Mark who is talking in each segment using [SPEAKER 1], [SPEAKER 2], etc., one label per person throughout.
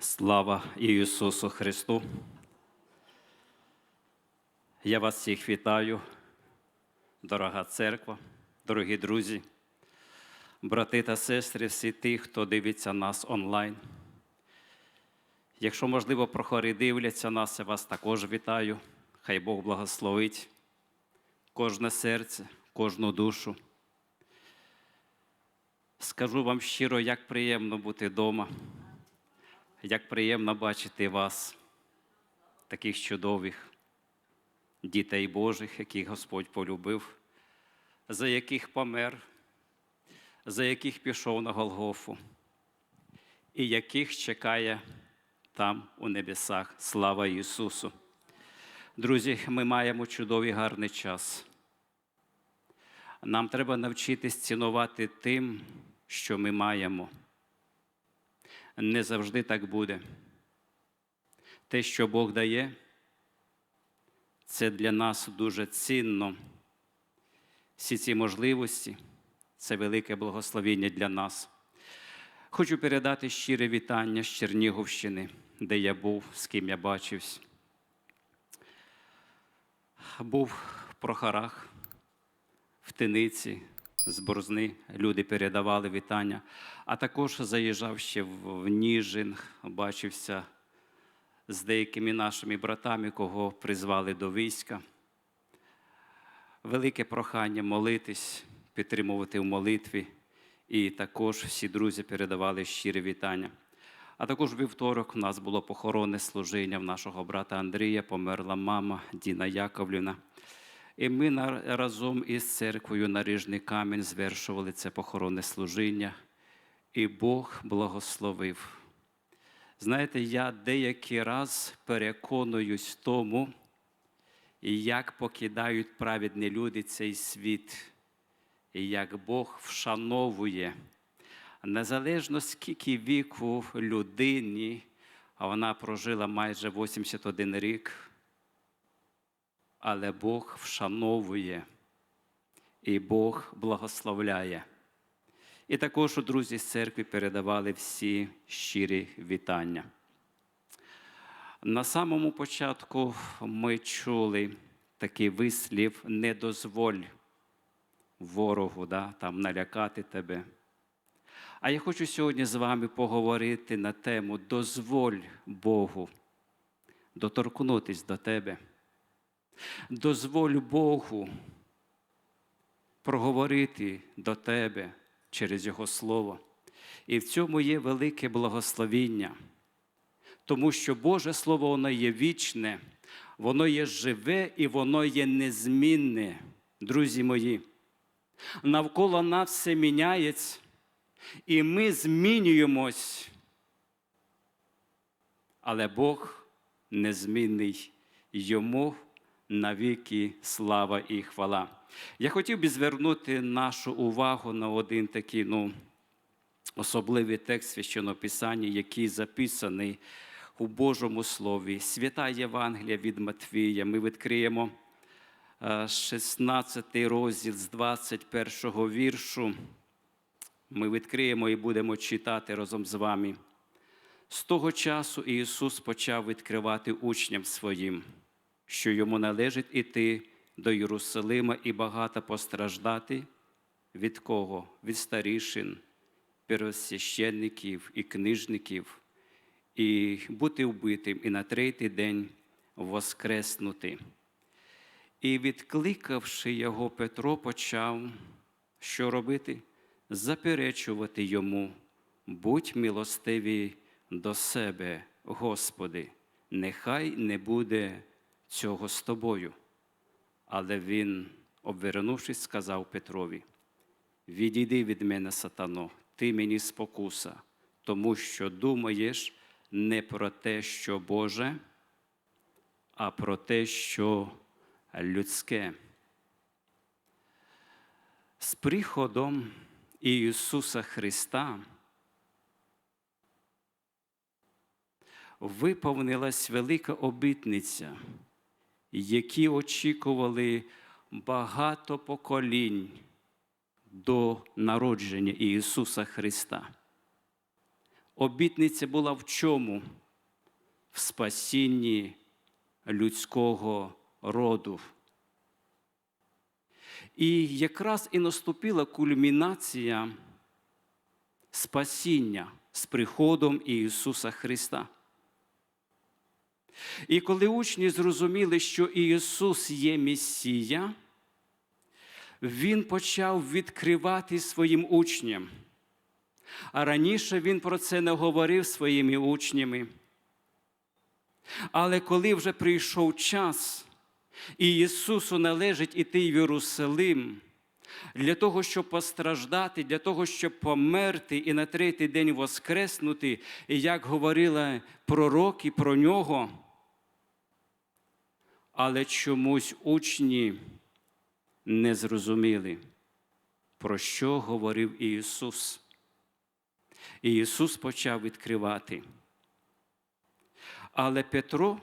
[SPEAKER 1] Слава Ісусу Христу! Я вас всіх вітаю, дорога церква, дорогі друзі, брати та сестри, всі ті, хто дивиться нас онлайн. Якщо, можливо, прохори дивляться нас, я вас також вітаю. Хай Бог благословить кожне серце, кожну душу. Скажу вам щиро, як приємно бути вдома, як приємно бачити вас, таких чудових дітей Божих, яких Господь полюбив, за яких помер, за яких пішов на Голгофу, і яких чекає там у небесах. Слава Ісусу! Друзі, ми маємо чудовий гарний час. Нам треба навчитись цінувати тим, що ми маємо. Не завжди так буде. Те, що Бог дає, це для нас дуже цінно. Всі ці можливості це велике благословіння для нас. Хочу передати щире вітання з Чернігівщини, де я був, з ким я бачився. Був в Прохарах, в Тиниці, з Борзни. Люди передавали вітання. А також заїжджав ще в Ніжин, бачився з деякими нашими братами, кого призвали до війська. Велике прохання молитись, підтримувати в молитві. І також всі друзі передавали щирі вітання. А також вівторок у нас було похоронне служіння в нашого брата Андрія, померла мама Діна Яковлівна. І ми разом із церквою на Рижний камінь звершували це похоронне служіння, і Бог благословив. Знаєте, я деякий раз переконуюсь тому, як покидають праведні люди цей світ, і як Бог вшановує незалежно скільки віку людині, а вона прожила майже 81 рік, але Бог вшановує і Бог благословляє. І також у друзі з церкви передавали всі щирі вітання. На самому початку ми чули такий вислів не дозволь ворогу да, там, налякати тебе. А я хочу сьогодні з вами поговорити на тему дозволь Богу доторкнутись до тебе. Дозволь Богу проговорити до тебе через Його Слово. І в цьому є велике благословіння, тому що Боже Слово воно є вічне, воно є живе і воно є незмінне, друзі мої. Навколо нас все міняється. І ми змінюємось. Але Бог незмінний, йому навіки слава і хвала. Я хотів би звернути нашу увагу на один такий ну, особливий текст священного Писання, який записаний у Божому Слові. Свята Євангелія від Матвія. Ми відкриємо е, 16 розділ з 21 віршу. Ми відкриємо і будемо читати разом з вами. З того часу Ісус почав відкривати учням своїм, що йому належить іти до Єрусалима і багато постраждати. Від кого? Від старішин, первосвященників і книжників, і бути вбитим, і на третій день воскреснути. І, відкликавши його, Петро почав що робити? заперечувати йому, будь милостивий до себе, Господи, нехай не буде цього з тобою. Але він, обвернувшись, сказав Петрові: Відійди від мене, сатано, ти мені спокуса, тому що думаєш не про те, що Боже, а про те, що людське. З приходом Ісуса Христа виповнилась велика обітниця, які очікували багато поколінь до народження Ісуса Христа. обітниця була в чому? В спасінні людського роду. І якраз і наступила кульмінація спасіння з приходом Ісуса Христа. І коли учні зрозуміли, що Ісус є Месія, Він почав відкривати своїм учням. А раніше Він про це не говорив своїми учнями. Але коли вже прийшов час, і Ісусу належить іти в Єрусалим для того, щоб постраждати, для того, щоб померти і на третій день воскреснути, і як говорили пророки про нього. Але чомусь учні не зрозуміли, про що говорив Ісус. І Ісус почав відкривати. Але Петро,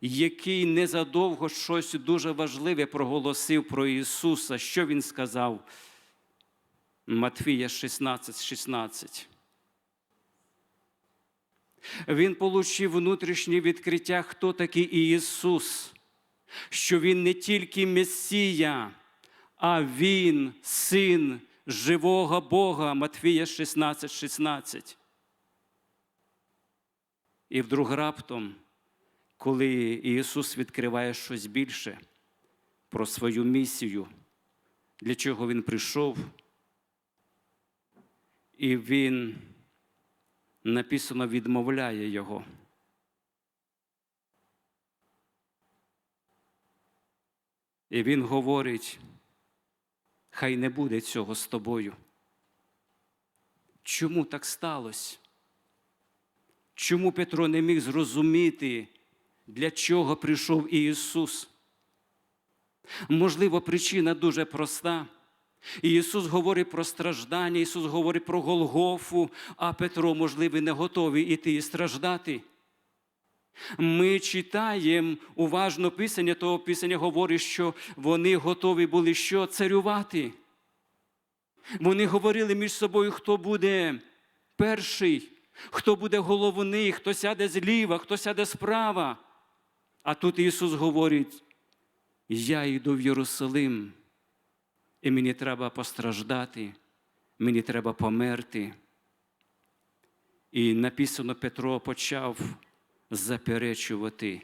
[SPEAKER 1] який незадовго щось дуже важливе проголосив про Ісуса, що Він сказав? Матфія 16, 16. Він получив внутрішнє відкриття, хто такий Ісус, що Він не тільки Месія, а Він син живого Бога. Матфія 16, 16. І вдруг раптом, коли Ісус відкриває щось більше про свою місію, для чого Він прийшов, і Він написано відмовляє Його. І Він говорить, хай не буде цього з тобою. Чому так сталося? Чому Петро не міг зрозуміти, для чого прийшов Ісус? Можливо, причина дуже проста. І Ісус говорить про страждання, Ісус говорить про Голгофу, а Петро, можливо, не готовий іти і страждати. Ми читаємо уважно Писання, того Писання говорить, що вони готові були що царювати. Вони говорили між собою, хто буде перший, хто буде головний, хто сяде зліва, хто сяде справа. А тут Ісус говорить: я йду в Єрусалим, і мені треба постраждати, мені треба померти. І написано, Петро почав заперечувати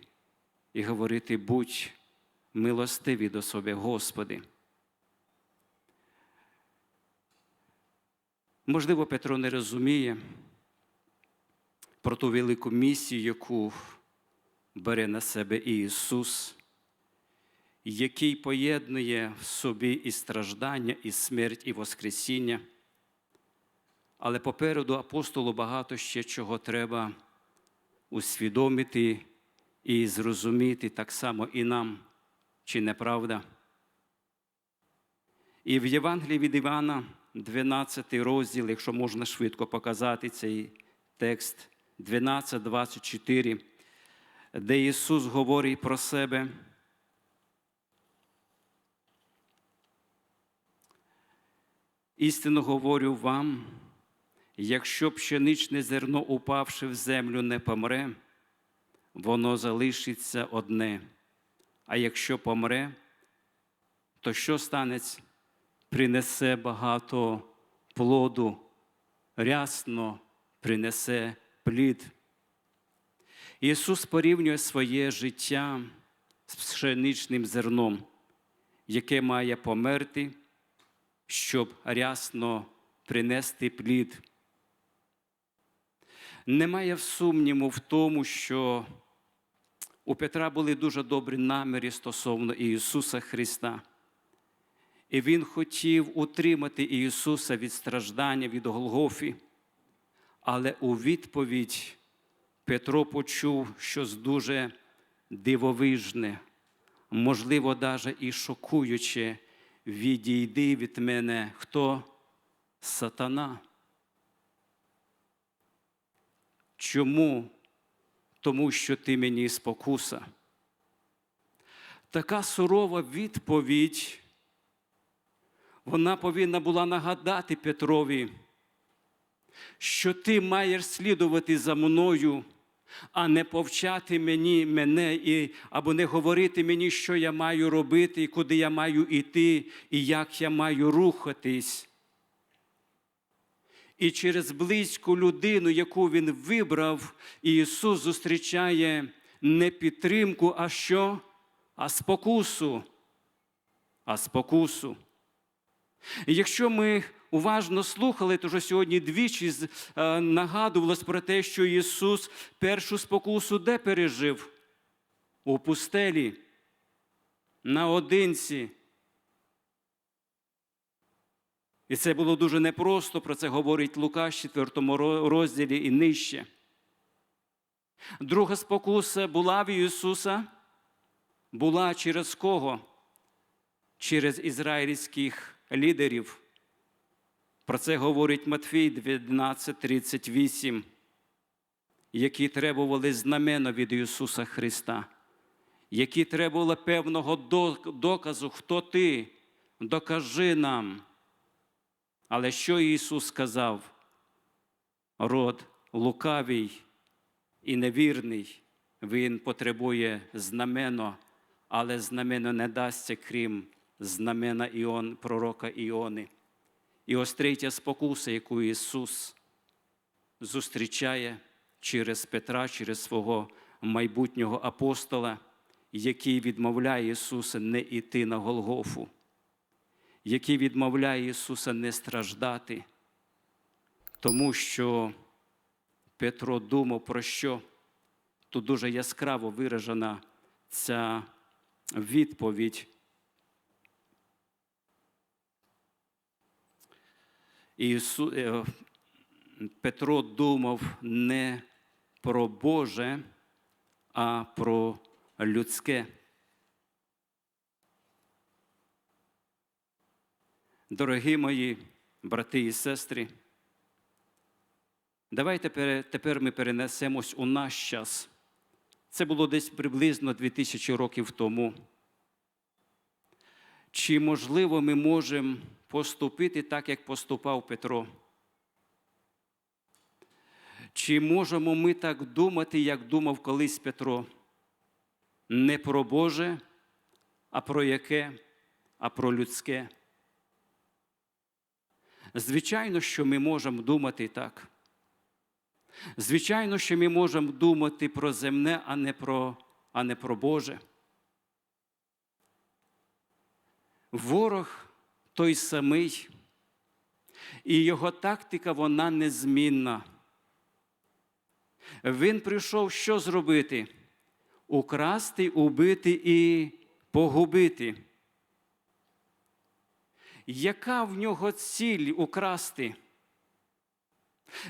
[SPEAKER 1] і говорити, будь милостиві до себе, Господи. Можливо, Петро не розуміє про ту велику місію, яку бере на себе Ісус, який поєднує в собі і страждання, і смерть, і Воскресіння. Але попереду апостолу багато ще чого треба усвідомити і зрозуміти так само і нам, чи не правда. І в Євангелії від Івана, 12 розділ, якщо можна швидко показати цей текст, 12, 24, де Ісус говорить про себе. Істинно говорю вам, якщо пшеничне зерно, упавши в землю, не помре, воно залишиться одне. А якщо помре, то що станеться? Принесе багато плоду, рясно принесе плід. Ісус порівнює своє життя з пшеничним зерном, яке має померти, щоб рясно принести плід. Немає сумніву в тому, що у Петра були дуже добрі наміри стосовно Ісуса Христа. І Він хотів утримати Ісуса від страждання, від Голгофі. Але у відповідь Петро почув щось дуже дивовижне, можливо, навіть і шокуюче. Відійди від мене хто? Сатана. Чому? Тому що ти мені спокуса. Така сурова відповідь, вона повинна була нагадати Петрові, що ти маєш слідувати за мною, а не повчати мені, мене і, або не говорити мені, що я маю робити, і куди я маю йти, і як я маю рухатись. І через близьку людину, яку він вибрав, Ісус зустрічає не підтримку, а що? А спокусу. А спокусу. Якщо ми уважно слухали, то вже сьогодні двічі е, нагадувалось про те, що Ісус першу спокусу де пережив? У пустелі, наодинці. І це було дуже непросто, про це говорить Лука в 4 розділі і нижче. Друга спокуса була в Ісуса, була через кого? Через ізраїльських лідерів. Про це говорить Матфій 12:38, які требували знамена від Ісуса Христа, які требували певного доказу, хто ти, докажи нам. Але що Ісус сказав? Род лукавий і невірний, Він потребує знамено, але знамено не дасться, крім знамена Іон, пророка Іони. І ось третя спокуса, яку Ісус зустрічає через Петра, через свого майбутнього апостола, який відмовляє Ісуса не йти на Голгофу, який відмовляє Ісуса не страждати, тому що Петро думав про що? Тут дуже яскраво виражена ця відповідь. Ісу... е, Петро думав не про Боже, а про людське. Дорогі мої брати і сестри, давайте тепер ми перенесемось у наш час. Це було десь приблизно 2000 років тому. Чи можливо ми можемо поступити так, як поступав Петро? Чи можемо ми так думати, як думав колись Петро? Не про Боже, а про яке, а про людське? Звичайно, що ми можемо думати так. Звичайно, що ми можемо думати про земне, а не про, а не про Боже. Ворог той самий, і його тактика вона незмінна. Він прийшов що зробити? Украсти, убити і погубити. Яка в нього ціль украсти?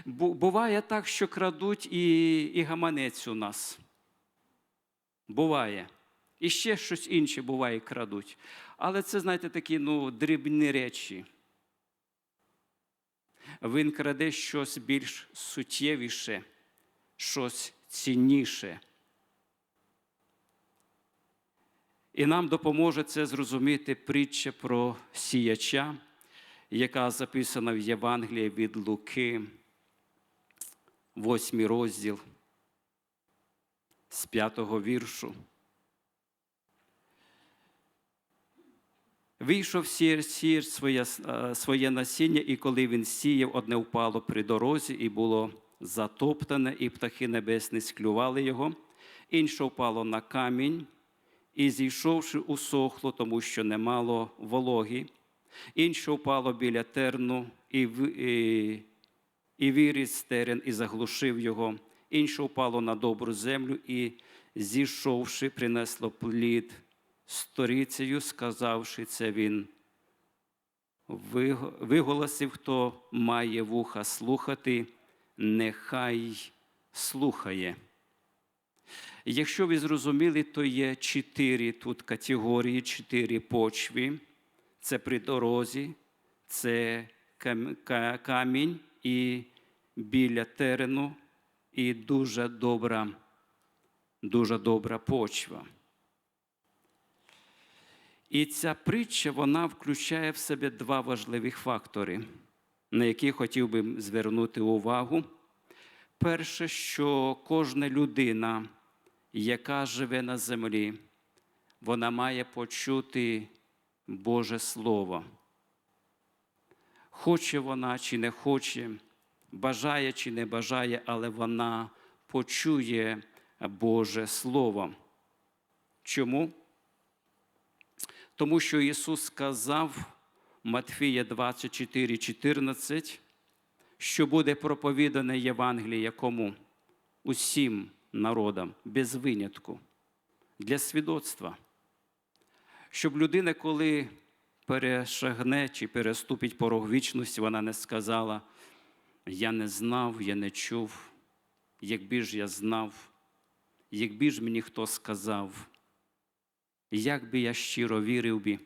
[SPEAKER 1] Буває так, що крадуть і, і гаманець у нас. Буває. І ще щось інше буває, крадуть. Але це, знаєте, такі ну, дрібні речі. Він краде щось більш суттєвіше, щось цінніше. І нам допоможе це зрозуміти притча про сіяча, яка записана в Євангелії від Луки, восьмий розділ з п'ятого віршу. Вийшов сір, сір своє, е, своє насіння, і коли він сіяв, одне впало при дорозі, і було затоптане, і птахи небесні склювали його, інше впало на камінь, і зійшовши, усохло, тому що не мало вологі, інше впало біля терну, і, і, і виріс терен, і заглушив його, інше впало на добру землю, і зійшовши, принесло плід сторицею, сказавши це він. Виголосив, хто має вуха слухати, нехай слухає. Якщо ви зрозуміли, то є чотири тут категорії, чотири почві. Це при дорозі, це камінь і біля терену, і дуже добра, дуже добра почва. І ця притча вона включає в себе два важливих фактори. на які хотів би звернути увагу. Перше, що кожна людина, яка живе на землі, вона має почути Боже Слово. Хоче вона чи не хоче, бажає чи не бажає, але вона почує Боже Слово. Чому? Тому що Ісус сказав Матфія 24, 14, що буде проповідане Євангеліє кому? Усім народам, без винятку, для свідоцтва. Щоб людина, коли перешагне чи переступить порог вічності, вона не сказала, я не знав, я не чув, якби ж я знав, якби ж мені хто сказав, як би я щиро вірив би,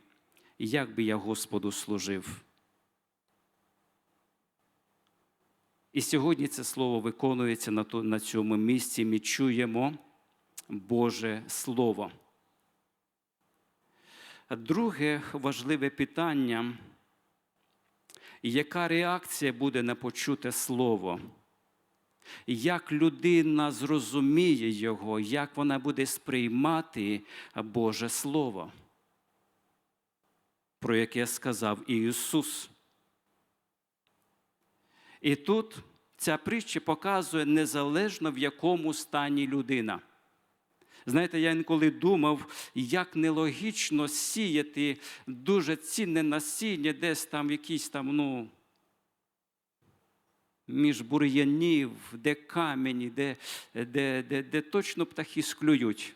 [SPEAKER 1] як би я Господу служив. І сьогодні це слово виконується на на цьому місці. Ми чуємо Боже Слово. Друге важливе питання, яка реакція буде на почуте слово? Як людина зрозуміє його, як вона буде сприймати Боже Слово, про яке сказав Ісус. І тут ця притча показує незалежно в якому стані людина. Знаєте, я інколи думав, як нелогічно сіяти дуже цінне насіння, десь там якісь там, ну, між бур'янів, де камені, де, де, де, де точно птахи склюють.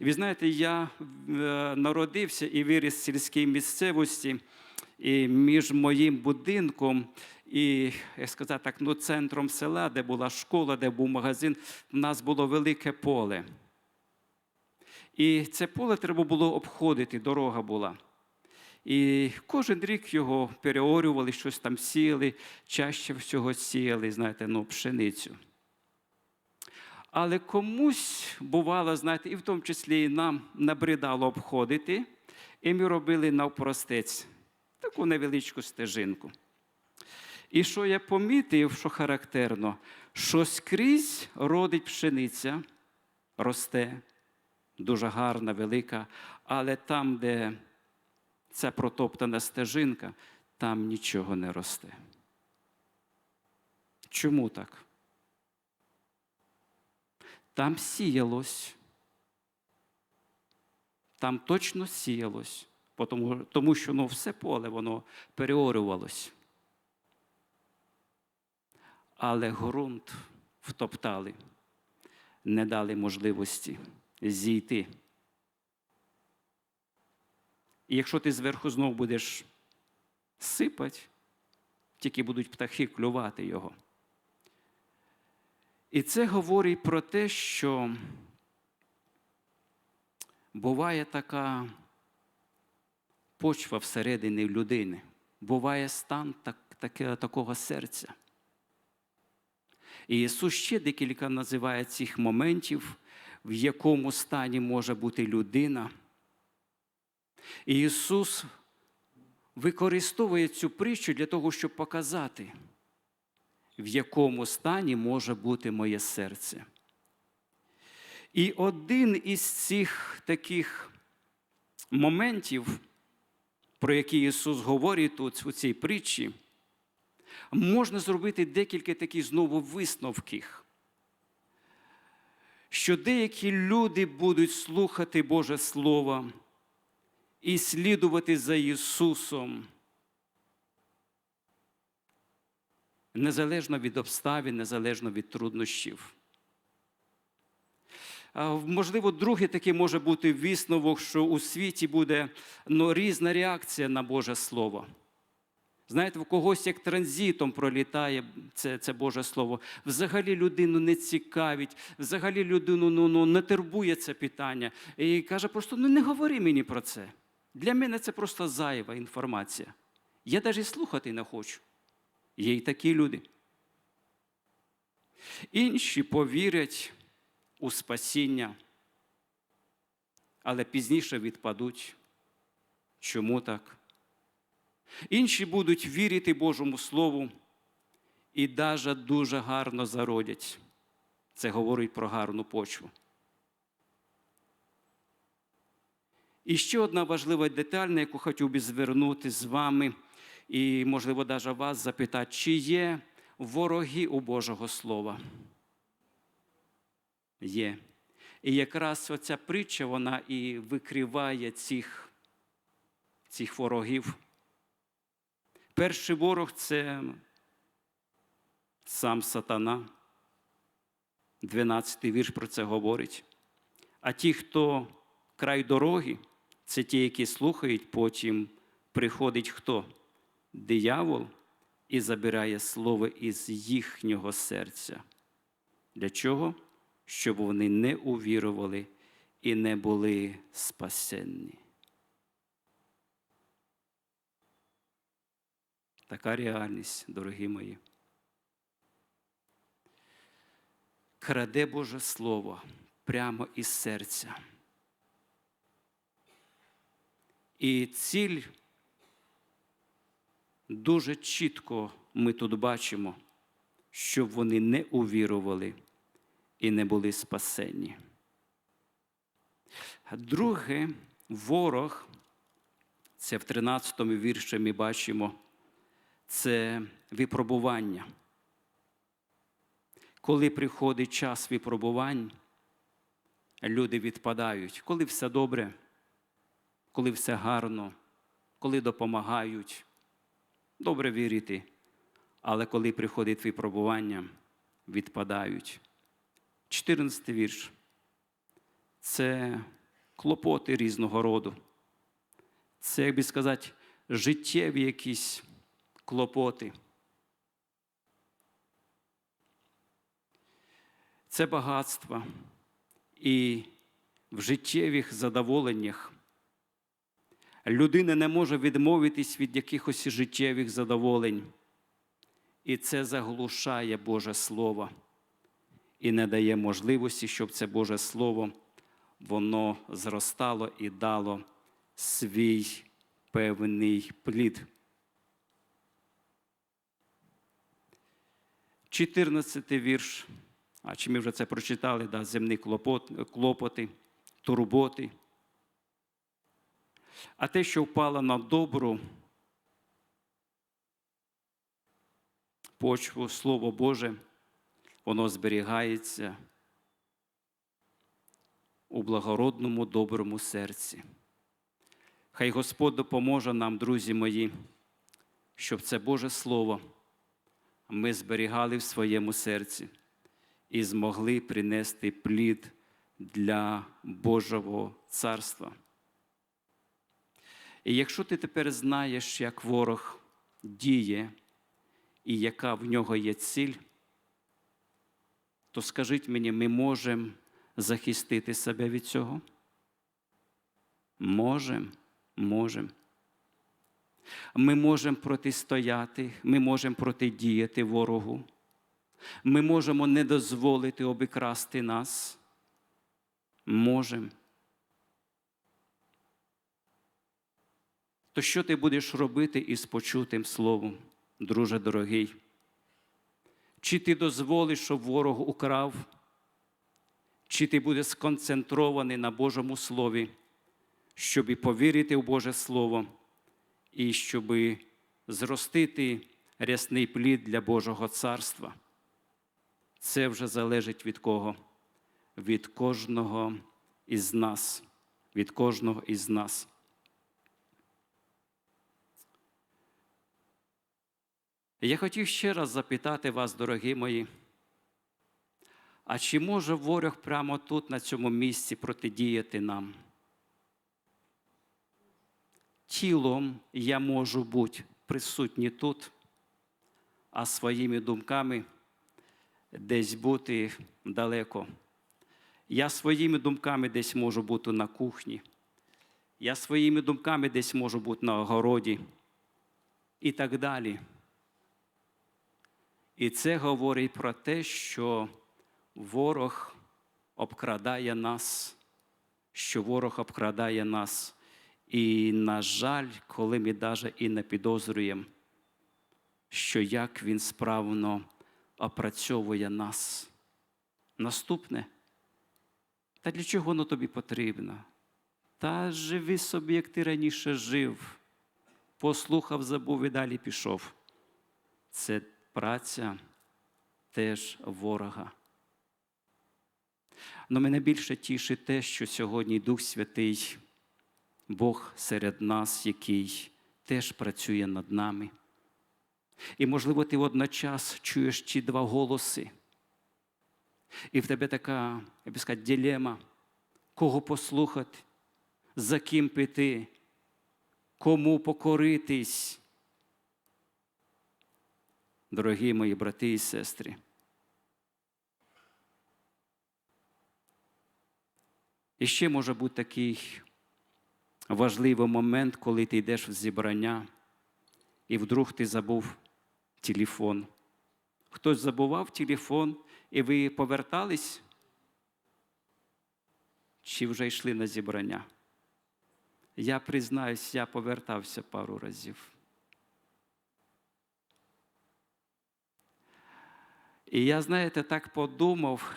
[SPEAKER 1] Ви знаєте, я е, народився і виріс в сільській місцевості, і між моїм будинком і, як сказати так, ну, центром села, де була школа, де був магазин, у нас було велике поле. І це поле треба було обходити, дорога була. І кожен рік його переорювали, щось там сіяли, чаще всього сіяли, знаєте, ну, пшеницю. Але комусь бувало, знаєте, і в тому числі і нам набридало обходити, і ми робили навпростець таку невеличку стежинку. І що я помітив, що характерно, що скрізь родить пшениця, росте, дуже гарна, велика, але там, де ця протоптана стежинка, там нічого не росте. Чому так? Там сіялось. Там точно сіялось, тому, тому що ну, все поле воно переорювалось. Але ґрунт втоптали, не дали можливості зійти. І якщо ти зверху знов будеш сипати, тільки будуть птахи клювати його. І це говорить про те, що буває така почва всередині людини, буває стан так, таке, такого серця. І Ісус ще декілька називає цих моментів, в якому стані може бути людина. І Ісус використовує цю притчу для того, щоб показати, в якому стані може бути моє серце. І один із цих таких моментів, про які Ісус говорить тут у цій притчі, можна зробити декілька таких знову висновків, що деякі люди будуть слухати Боже Слово і слідувати за Ісусом. Незалежно від обставин, незалежно від труднощів. Можливо, другий такий може бути висновок, що у світі буде ну, різна реакція на Боже Слово. Знаєте, в когось як транзитом пролітає це це Боже Слово. Взагалі людину не цікавить, взагалі людину ну, ну, не турбує це питання. І каже, просто ну не говори мені про це. Для мене це просто зайва інформація. Я навіть слухати не хочу. Є й такі люди. Інші повірять у спасіння, але пізніше відпадуть. Чому так? Інші будуть вірити Божому Слову і даже дуже гарно зародять. Це говорить про гарну почву. І ще одна важлива деталь, на яку хотів би звернути з вами, і, можливо, навіть вас запитати, чи є вороги у Божого Слова? Є. І якраз оця притча, вона і викриває цих, цих ворогів. Перший ворог це сам сатана. 12 вірш про це говорить. А ті, хто край дороги, це ті, які слухають, потім приходить хто? Диявол і забирає слово із їхнього серця. Для чого? Щоб вони не увірували і не були спасенні. Така реальність, дорогі мої. Краде Боже Слово прямо із серця. І ціль дуже чітко ми тут бачимо, щоб вони не увірували і не були спасені. Друге, ворог, це в 13 му вірші ми бачимо, це випробування. Коли приходить час випробувань, люди відпадають, коли все добре, коли все гарно, коли допомагають, добре вірити, але коли приходить випробування, відпадають. 14 вірш це клопоти різного роду. Це, як би сказати, життєві якісь клопоти. Це багатство і в життєвих задоволеннях людина не може відмовитись від якихось життєвих задоволень. І це заглушає Боже Слово і не дає можливості, щоб це Боже Слово воно зростало і дало свій певний плід. 14 вірш. А чи ми вже це прочитали, да, земні клопот, клопоти, турботи. А те, що впало на добру почву, Слово Боже, воно зберігається у благородному доброму серці. Хай Господь допоможе нам, друзі мої, щоб це Боже Слово ми зберігали в своєму серці і змогли принести плід для Божого царства. І якщо ти тепер знаєш, як ворог діє і яка в нього є ціль, то скажіть мені, ми можемо захистити себе від цього? Можемо, можемо. Ми можемо протистояти, ми можемо протидіяти ворогу. Ми можемо не дозволити обікрасти нас. Можемо. То що ти будеш робити із почутим словом, друже дорогий? Чи ти дозволиш, щоб ворог украв, чи ти будеш сконцентрований на Божому Слові, щоб і повірити в Боже Слово, і щоб зростити рясний плід для Божого царства? Це вже залежить від кого? Від кожного із нас. Від кожного із нас. Я хотів ще раз запитати вас, дорогі мої, а чи може ворог прямо тут, на цьому місці, протидіяти нам? Тілом я можу бути присутній тут, а своїми думками десь бути далеко. Я своїми думками десь можу бути на кухні. Я своїми думками десь можу бути на огороді і так далі. І це говорить про те, що ворог обкрадає нас, що ворог обкрадає нас І, на жаль, коли ми навіть і не підозрюємо, що як він справно опрацьовує нас. Наступне. Та для чого воно тобі потрібно? Та живи собі, як ти раніше жив, послухав, забув і далі пішов. Це праця теж ворога. Но мене більше тішить те, що сьогодні Дух Святий, Бог серед нас, який теж працює над нами. І, можливо, ти водночас чуєш ті два голоси. І в тебе така, я би сказати, дилема, кого послухати, за ким піти, кому покоритись. Дорогі мої брати і сестри. І ще може бути такий важливий момент, коли ти йдеш в зібрання, і вдруг ти забув телефон. Хтось забував телефон, і ви повертались? Чи вже йшли на зібрання? Я признаюсь, я повертався пару разів. І я, знаєте, так подумав,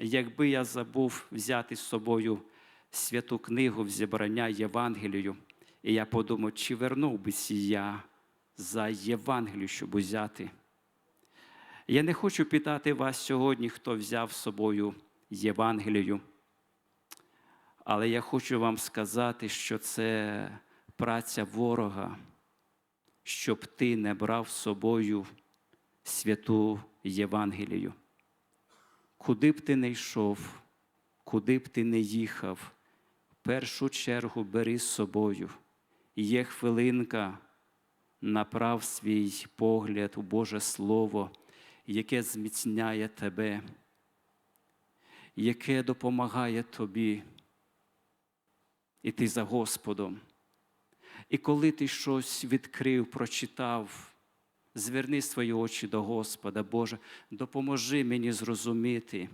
[SPEAKER 1] якби я забув взяти з собою святу книгу зібрання Євангелію, і я подумав, чи вернув бися я за Євангелію, щоб взяти. Я не хочу питати вас сьогодні, хто взяв з собою Євангелію, але я хочу вам сказати, що це праця ворога, щоб ти не брав з собою святу Євангелію. Куди б ти не йшов, куди б ти не їхав, в першу чергу бери з собою. Є хвилинка, направ свій погляд у Боже Слово, яке зміцняє тебе, яке допомагає тобі іти за Господом. І коли ти щось відкрив, прочитав, зверни свої очі до Господа, Боже, допоможи мені зрозуміти,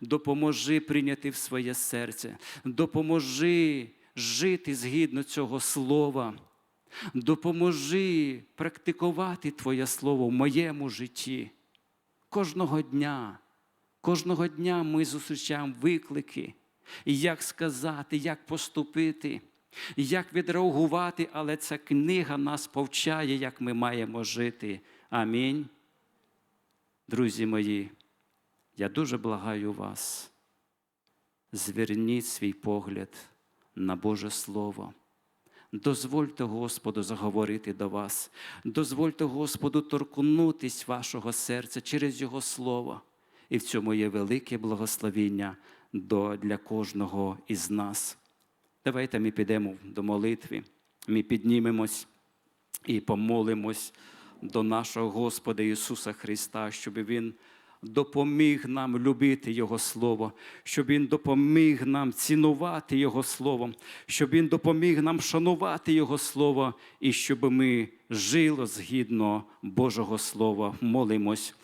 [SPEAKER 1] допоможи прийняти в своє серце, допоможи жити згідно цього слова, допоможи практикувати Твоє Слово в моєму житті. Кожного дня, кожного дня ми зустрічаємо виклики, як сказати, як поступити як відреагувати, але ця книга нас повчає, як ми маємо жити. Амінь. Друзі мої, я дуже благаю вас. Зверніть свій погляд на Боже Слово. Дозвольте Господу заговорити до вас, дозвольте Господу торкнутись вашого серця через Його Слово. І в цьому є велике благословіння для кожного із нас. Давайте ми підемо до молитви, ми піднімемось і помолимось до нашого Господа Ісуса Христа, щоб Він допоміг нам любити Його Слово, щоб Він допоміг нам цінувати Його Слово, щоб Він допоміг нам шанувати Його Слово і щоб ми жили згідно Божого Слова. Молимось.